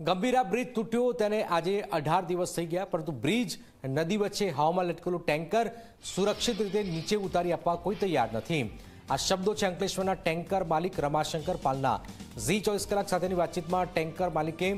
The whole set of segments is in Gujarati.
ગંભીરા બ્રિજ તૂટ્યો, તેને આજે અઢાર દિવસ થઈ ગયા, પરંતુ બ્રિજ નદી વચ્ચે હવામાં લટકેલું ટેન્કર સુરક્ષિત રીતે નીચે ઉતારી આપવા કોઈ તૈયાર નથી. આ શબ્દો છે અંકલેશ્વરના ટેન્કર માલિક રમાશંકર પાલના. ઝી ચોવીસ કલાક સાથેની વાતચીતમાં ટેન્કર માલિકે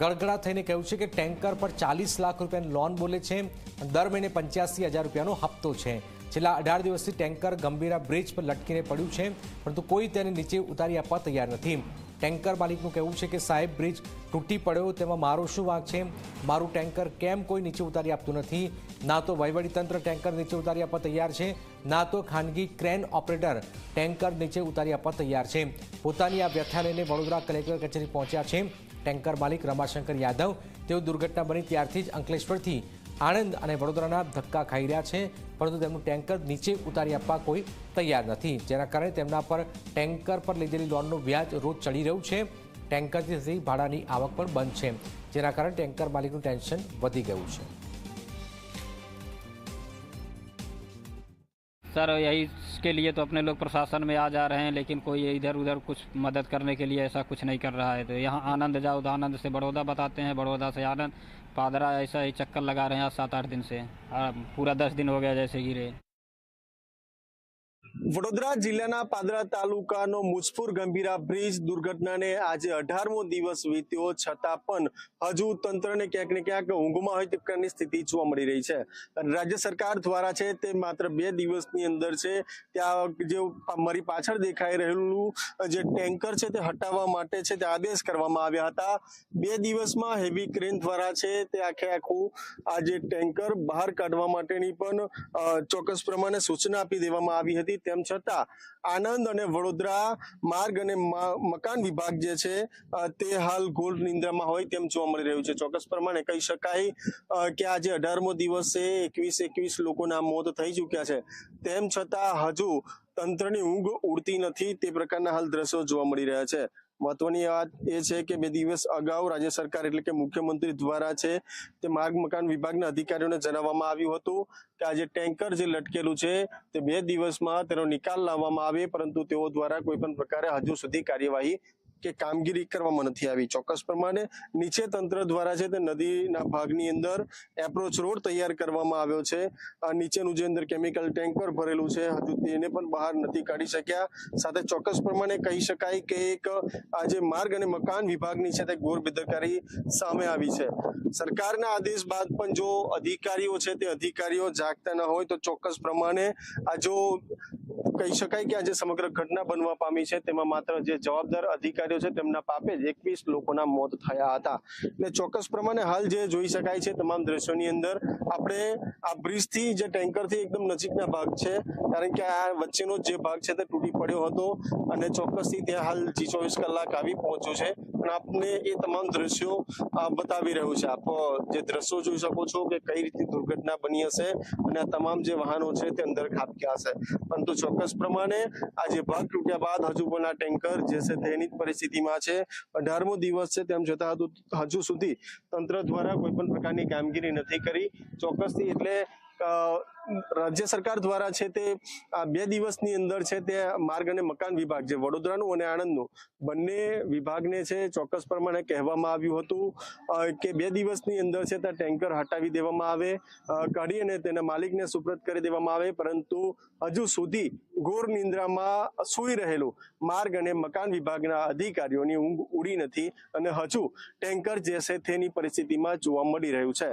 ગળગળા થઈને કહ્યું છે કે ટેન્કર પર ચાલીસ લાખ રૂપિયાની લોન બોલે છે દર મહિને પંચ્યાસી હજાર રૂપિયાનો હપ્તો છે. છેલ્લા અઢાર દિવસથી ટેન્કર ગંભીરા બ્રિજ પર લટકીને પડ્યું છે, પરંતુ કોઈ તેને નીચે ઉતારી આપવા તૈયાર નથી. ટેન્કર માલિકનું કહેવું છે કે સાહેબ, બ્રિજ તૂટી પડ્યો, તેમાં મારો શું વાંક છે? મારું ટેન્કર કેમ કોઈ નીચે ઉતારી આપતું નથી? ના તો વહીવટીતંત્ર ટેન્કર નીચે ઉતારી આપવા તૈયાર છે, ના તો ખાનગી ક્રેન ઓપરેટર ટેન્કર નીચે ઉતારી આપવા તૈયાર છે. પોતાની આ વ્યથા લઈને વડોદરા કલેક્ટર કચેરી પહોંચ્યા છે. ટેન્કર માલિક રમાશંકર યાદવ, તેઓ દુર્ઘટના બની ત્યારથી જ અંકલેશ્વરથી આણંદ અને વડોદરાના ધક્કા ખાઈ રહ્યા છે, પરંતુ તેમનું ટેન્કર નીચે ઉતારી આપવા કોઈ તૈયાર નથી. જેના કારણે તેમના પર ટેન્કર પર લીધેલી લોનનું વ્યાજ રોજ ચડી રહ્યું છે. ટેન્કરથી ભાડાની આવક પણ બંધ છે. જેના કારણે ટેન્કર માલિકનું ટેન્શન વધી ગયું છે. सर, यही इसके लिए तो अपने लोग प्रशासन में आ जा रहे हैं, लेकिन कोई इधर उधर कुछ मदद करने के लिए ऐसा कुछ नहीं कर रहा है। तो यहाँ आनंद जाओ तो आनंद से बड़ौदा बताते हैं, बड़ौदा से आनंद, पादरा ऐसा ही चक्कर लगा रहे हैं आज सात आठ दिन से। पूरा दस दिन हो गया जैसे गिरे। વડોદરા જિલ્લાના પાદરા તાલુકાનો મુજપુર ગંભીરા બ્રિજ દુર્ઘટનાને આજે અઢારમો દિવસ વીત્યો છતાં પણ હજુ તંત્રને ક્યાંક ને ક્યાંક ઊંઘમાં હોય તે પ્રકારની સ્થિતિ જોવા મળી રહી છે. રાજ્ય સરકાર દ્વારા છે તે માત્ર બે દિવસની અંદર છે ત્યાં જે મારી પાછળ દેખાઈ રહેલું જે ટેન્કર છે તે હટાવવા માટે છે તે આદેશ કરવામાં આવ્યા હતા. બે દિવસમાં હેવી ક્રેન દ્વારા છે તે આખે આખું આ જે ટેન્કર બહાર કાઢવા માટેની પણ ચોક્કસ પ્રમાણે સૂચના આપી દેવામાં આવી હતી. તેમ છતાં આનંદ અને વડોદરા માર્ગ અને મકાન વિભાગ જે છે તે હાલ ગોળ નિંદ્રામાં હોય તેમ જોવા મળી રહ્યું છે. ચોક્કસ પ્રમાણે કહી શકાય કે આજે અઢારમો દિવસ એકવીસ એકવીસ લોકોના મોત થઈ ચૂક્યા છે. તેમ છતાં હજુ તંત્રની ઊંઘ ઉડતી નથી, તે પ્રકારના હાલ દ્રશ્યો જોવા મળી રહ્યા છે. મહત્વની વાત એ છે કે બે દિવસ અગાઉ રાજ્ય સરકાર એટલે કે મુખ્યમંત્રી દ્વારા છે તે માર્ગ મકાન વિભાગના અધિકારીઓને જણાવવામાં આવ્યું હતું કે આ જે ટેન્કર જે લટકેલું છે તે બે દિવસમાં તેનો નિકાલ લાવવામાં આવે, પરંતુ તેઓ દ્વારા કોઈ પણ પ્રકારે હજુ સુધી કાર્યવાહી કે કામગીરી કરવામાં નથી આવી. ચોક્કસ પ્રમાણે નીચે તંત્ર દ્વારા છે તે નદીના ભાગની અંદર એપ્રોચ રોડ તૈયાર કરવામાં આવ્યો છે. નીચેનું જે અંદર કેમિકલ ટેન્કર ભરેલું છે, હજુ તેને પણ બહાર નથી કાઢી શક્યા. સાથે ચોક્કસ પ્રમાણે કહી શકાય કે એક આ જે માર્ગ અને મકાન વિભાગની છે તે ઘોર સામે આવી છે. સરકારના આદેશ બાદ પણ જો અધિકારીઓ છે તે અધિકારીઓ જાગતા ન હોય તો ચોક્કસ પ્રમાણે આ જો કહી શકાય કે આ જે સમગ્ર ઘટના બનવા પામી છે. તેમાં માત્ર જે જવાબદાર અધિકારીઓ છે તેમના પાપે જ એકવીસ લોકોના મોત થયા હતા. એટલે ચોક્કસ પ્રમાણે હાલ જે જોઈ શકાય છે તમામ દ્રશ્યોની અંદર, આપણે આ બ્રિજથી જે ટેન્કરથી એકદમ નજીકના ભાગ છે, કારણ કે આ વચ્ચેનો જે ભાગ છે તે તૂટી પડ્યો હતો અને ચોક્કસથી ત્યાં હાલ જી ચોવીસ કલાક આવી પહોંચ્યો છે. આપને એ તમામ દ્રશ્યો બતાવી રહ્યું છે. આપ જે દ્રશ્યો જોઈ શકો છો કે કઈ રીતે દુર્ઘટના બની હશે અને આ તમામ જે વાહનો છે તે અંદર ખાબક્યા હશે. પરંતુ ચોક્કસ પ્રમાણે આ જે ભાગ તૂટ્યા બાદ હજુ પણ આ ટેન્કર જે છે તેની જ પરિસ્થિતિમાં છે. અઢારમો દિવસ છે તેમ છતાં હજુ સુધી તંત્ર દ્વારા કોઈ પણ પ્રકારની કામગીરી નથી કરી. ચોક્કસથી એટલે રાજ્ય સરકાર દ્વારા છે તે આ બે દિવસની અંદર છે તે માર્ગ અને મકાન વિભાગ જે વડોદરાનું અને આણંદનું બંને વિભાગને છે ચોક્કસ પ્રમાણે કહેવામાં આવ્યું હતું. કે બે દિવસની અંદર છે તે ટેન્કર હટાવી દેવામાં આવે કાઢી અને તેના માલિકને સુપ્રત કરી દેવામાં આવે, પરંતુ હજુ સુધી ઘોર નિંદ્રામાં સૂઈ રહેલું માર્ગ અને મકાન વિભાગના અધિકારીઓની ઊંઘ ઉડી નથી અને હજુ ટેન્કર જે છે તેની પરિસ્થિતિમાં જોવા મળી રહ્યું છે.